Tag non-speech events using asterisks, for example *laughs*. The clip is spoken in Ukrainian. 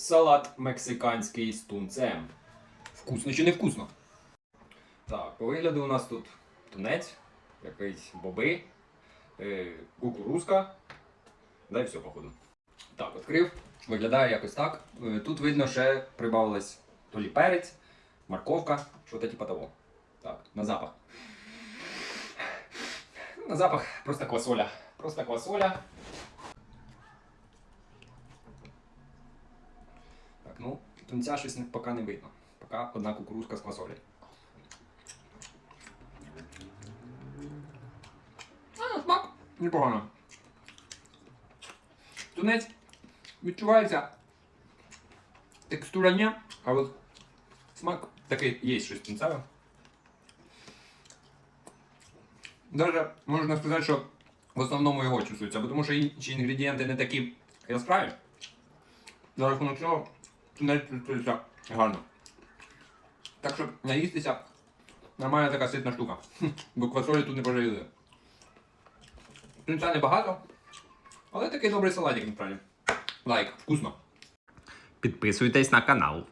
салат мексиканський з тунцем. Вкусно чи не вкусно? Так, по вигляду у нас тут тунець, якийсь боби, е, кукурузка. Да і все, походу. Так, відкрив. Виглядає якось так. Е, Тут видно, ще прибавилось то лі перець, морковка, що-то типа того. Так, на запах. На запах просто квасоля. Просто квасоля. Так, ну, тунця щось не- поки не видно. Поки одна кукурузка з квасолі. А, смак непогано. Тунець відчувається текстура ні, а от смак такий є щось тунцеве. Даже можна сказати, що в основному його чувствується, тому що інші інгредієнти не такі яскраві. За рахунок цього тунець чувствується гарно. Так що наїстися нормальна така ситна штука. *laughs* Бо квасолі тут не пожаліли. Тунця небагато, але такий добрий салатик насправді. Лайк, вкусно. Підписуйтесь на канал.